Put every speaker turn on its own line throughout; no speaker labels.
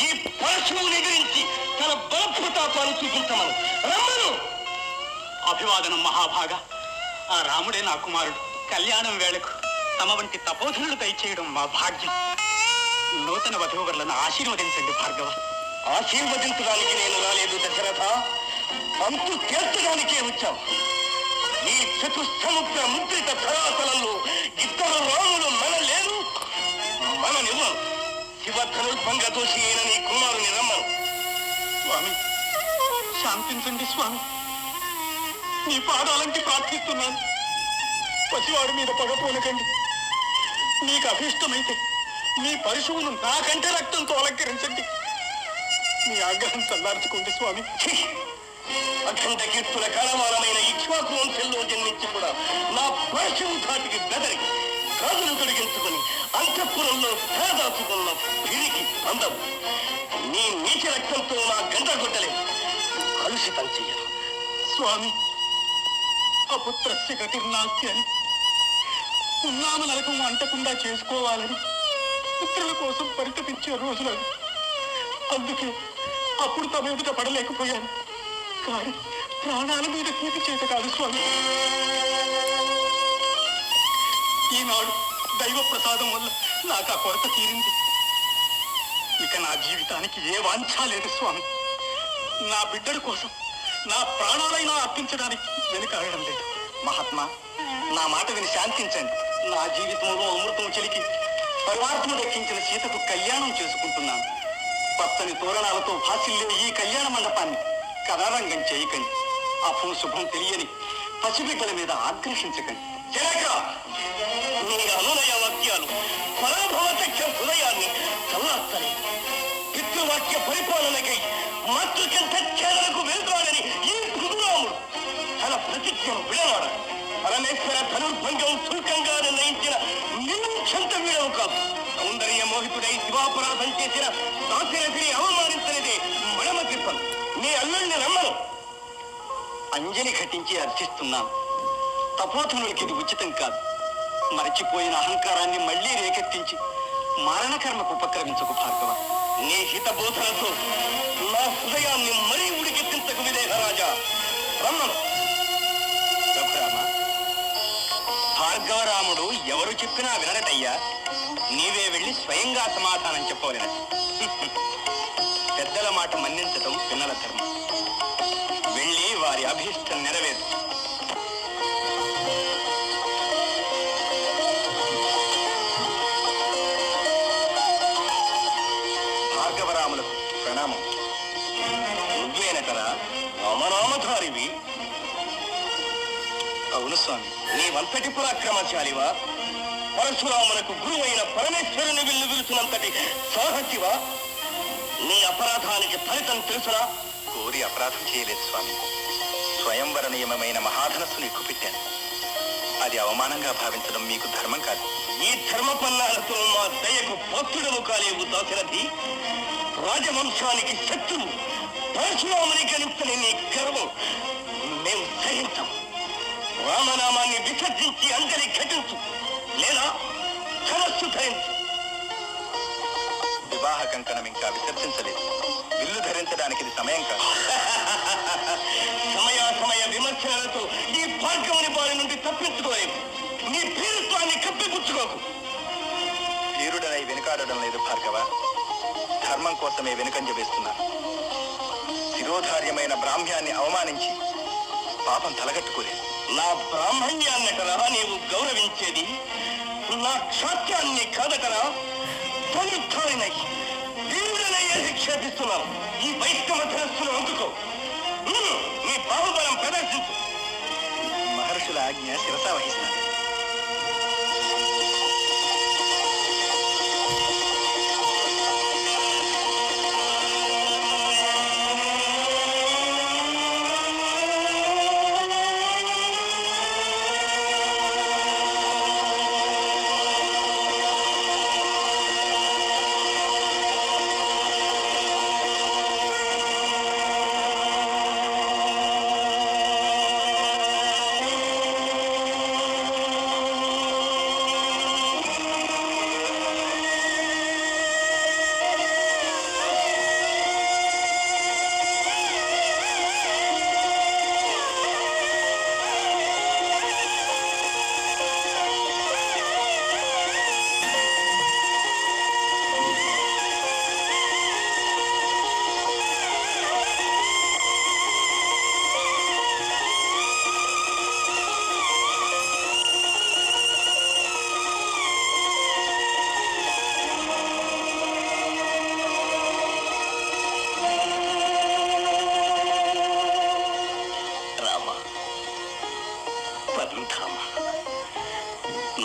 ఈ పరశువుని ఎదిరించి తన బలప్రతాపాన్ని చూపించమను. రమ్మను.
అభివాదనం మహాభాగ. ఆ రాముడే నా కుమారుడు. కళ్యాణం వేళకు తమ వంటి తపోధనులు దయచేయడం మా భాగ్యం. నూతన వధూవరులను ఆశీర్వదించండి భార్గవ.
ఆశీర్వదించడానికి నేను రాలేదు దశరథ. అంతు తీర్చడానికే వచ్చాం ఈ చతుస్సముద్ర ముద్రిత ధరాతలంలో శివ ధనుర్భంగ దోషి అయిన నీ కుమారుని రమ్మను.
స్వామి శాంతించండి స్వామి. నీ పాదాలంటి ప్రార్థిస్తున్నాను. పసివాడి మీద పగపోనకండి నీకు అభిష్టమైతే మీ పరుశువును నాకంటే రక్తంతో అలంకరించండి. మీ ఆగ్రహం చల్లార్చుకోండి స్వామి!
అఖండ కీర్తుల కళమాలమైన ఇక్ష్వాకు వంశంలో జన్మించి కూడా నా పరశువు ధాటికి బెదరి కాదులు తొలగించుకొని అంతఃపురంలో పేదాచుకున్న. పిరికి అందం. నీ నీచ రక్తంతో నా గంట కొట్టలేదు. కలుషితం చెయ్యను.
స్వామి అపుత్రస్య గతిర్నాస్తి అని. ఉన్నామ నరకం అంటకుండా చేసుకోవాలని పుత్రుల కోసం పరితపించే రోజులు అందుకే అప్పుడు తమ ఎదుట పడలేకపోయాను. కానీ ప్రాణాల మీద తీపి చేత కాదు స్వామి. ఈనాడు దైవ ప్రసాదం వల్ల నాకు ఆ కొరత తీరింది. ఇక నా జీవితానికి ఏ వాంఛ లేదు స్వామి. నా బిడ్డల కోసం నా ప్రాణాలైనా అర్పించడానికి వెనుకాడడం లేదు. మహాత్మా నా మాట విని శాంతించండి. నా జీవితంలో అమృతం చెలికి పరమాత్మ దక్కించిన సీతకు కళ్యాణం చేసుకుంటున్నాను. పచ్చని తోరణాలతో భాసిల్లే ఈ కళ్యాణ మండపాన్ని కథారంగం చేయకండి. అపుం శుభం తెలియని పసిబిడ్డల మీద ఆగ్రహించకండి.
జనక ఆయన అనునయ వాక్యాలు. పరాభవతక్ష హృదయాన్ని చల్లాస్తాయి పితృవాక్య పరిపాలనకై మాతృకంత ఛేదనకు వెళ్తాడని ఈ పృథురాముడు తన ప్రతిజ్ఞను విడవాడు పరమేశ్వర ధనుర్భంగం శుల్కంగా నిర్ణయించిన నిమిషంత వీడవు కాదు. సౌందర్య మోహితుడై శివాపరాధం చేసిన దాశరథిని అవమానించనిదే మడమ తిప్పను నీ అల్లుడిని నమ్మను.
అంజలి ఘటించి అర్చిస్తున్నాను. తపోధనులకి ఇది ఉచితం కాదు. మరచిపోయిన అహంకారాన్ని మళ్ళీ రేకెత్తించి మరణకర్మకు ఉపక్రమించకు భార్గవ.
నీ హితబోధనతో నా హృదయాన్ని మరీ ఉడికెత్తించకు విదేహరాజా రమ్మను.
రఘురామ భార్గవరాముడు ఎవరు చెప్పినా వినడటయ్యా. నీవే వెళ్ళి స్వయంగా సమాధానం చెప్పవలెనట పెద్దల మాట మన్నించటం పిన్నల ధర్మం. వెళ్ళి వారి అభీష్టం నెరవేరు. స్వామి.
నీవంతటి పరాక్రమశాలివా పరశురామునకు గురువైన పరమేశ్వరుని విల్లు విరుచునంతటి సాహసివా నీ అపరాధానికి ఫలితం తెలుసునా?
కోరి అపరాధం చేయలేదు స్వామి. స్వయంవర నియమమైన మహాధనస్సును ఎక్కుపెట్టాను అది అవమానంగా భావించడం మీకు ధర్మం కాదు.
ఈ ధర్మపన్నాలతో మా దయకు భక్తుడము కాలేవు దాశరథి. రాజవంశానికి శత్రువు. పరశురాముని గణించని నీ గర్వం మేము సహించం. రామనామాన్ని విసర్జించి అంజలి ఘటించు లేదా ధనస్సు ధరించు.
వివాహ కంకణం ఇంకా విసర్జించలేదు. విల్లు ధరించడానికి ఇది సమయం కాదు.
సమయాసమయ విమర్శనలతో ఈ భాగ్యముని బారి నుండి తప్పించుకోలేవు నీ భీరుత్వాన్ని కప్పిపుచ్చుకోకు.
వీరుడనై వెనుకాడడం లేదు భార్గవ. ధర్మం కోసమే వెనుకంజ వేస్తున్నాను శిరోధార్యమైన బ్రాహ్మ్యాన్ని అవమానించి పాపం తలగట్టుకోలేదు.
నా బ్రాహ్మణ్యాన్నటరా నీవు గౌరవించేది? నా క్షాత్యాన్ని కాదటరా పవిత్రాలినై వీరుడనై అధిక్షేపిస్తున్నావు ఈ వైష్ణవ ధనస్సును అందుకో. నీ బాహుబలం ప్రదర్శించు.
మహర్షుల ఆజ్ఞ శిరసా వహిస్తాను.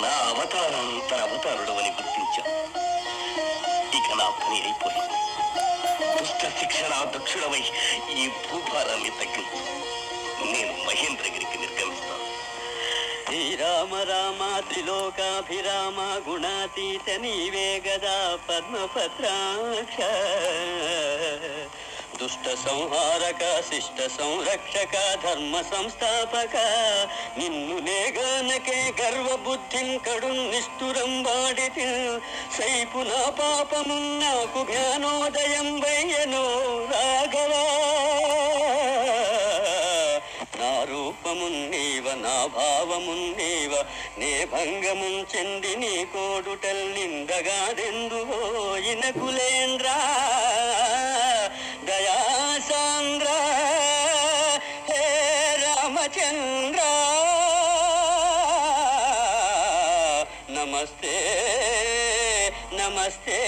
నా అవతారం అంత అవతారుడు అని ఇక నా పని అయిపోయింది. దుష్ట శిక్షణ దక్షుడమై ఈ భూభారాన్ని తగ్గించు నేను మహేంద్రగిరికి నిర్గమిస్తాను.
శ్రీరామ రామ త్రిలోకాభిరామ గుణాతీత నీవే గదా పద్మపత్రాక్ష. దుష్ట సంహారక శిష్ట సంరక్షక ధర్మ సంస్థాపక. నిన్ను నేగానకే గర్వ బుద్ధిం కడు నిష్ఠురం వాడితి సైపు నా పాపము నాకు జ్ఞానోదయం వయ్యను రాఘవా. నా రూపమున్నీవ నా భావమున్నీవ నే భంగముం చెంది నీ కోడుటల్ నిందగాదెందువో ఇనకులేంద్రా. రామచంద్ర హే రామచంద్ర. నమస్తే నమస్తే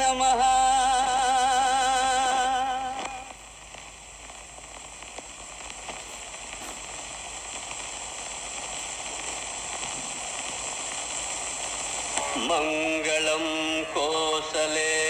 నమ. మంగళం కోసలే